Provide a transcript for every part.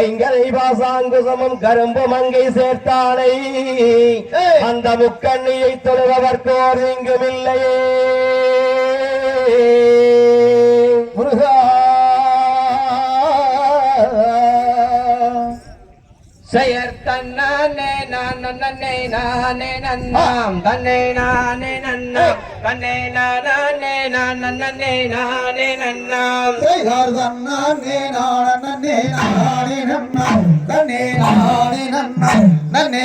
ஐங்கரை பாசாங்கு சமம் கரும்பு மங்கை சேர்த்தானை. அந்த முக்கண்ணியை தொழுபவர்க்கோர் இங்கும் இல்லையே முருகா. செயற் தன்னே நான் நன்னே நானே நன்னாம். தன்னே நானே நன்னாம். நன்னே நானே நான் நன்னே நானே நன்னாம் செய்கார் தன்னானே நான் நன்னே நானே நன்னாம் நன்னே நானே நன்னாம் நன்னே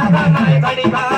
நலமாய் பணிவார்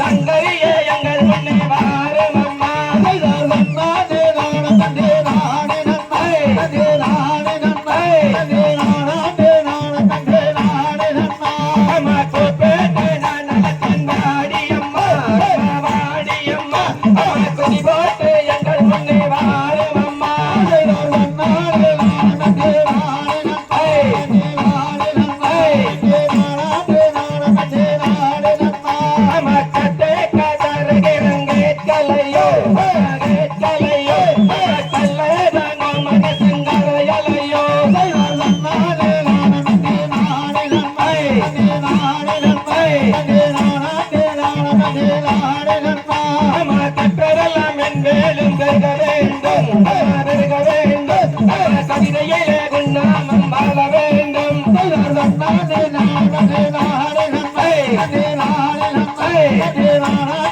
சங்கரி மேலும் பெருக வேண்டும் பெருக வேண்டும் கவிதையே உன்னாமம் வாழ வேண்டும் நாடே நாடே நாடே நாடே நாடே நாடே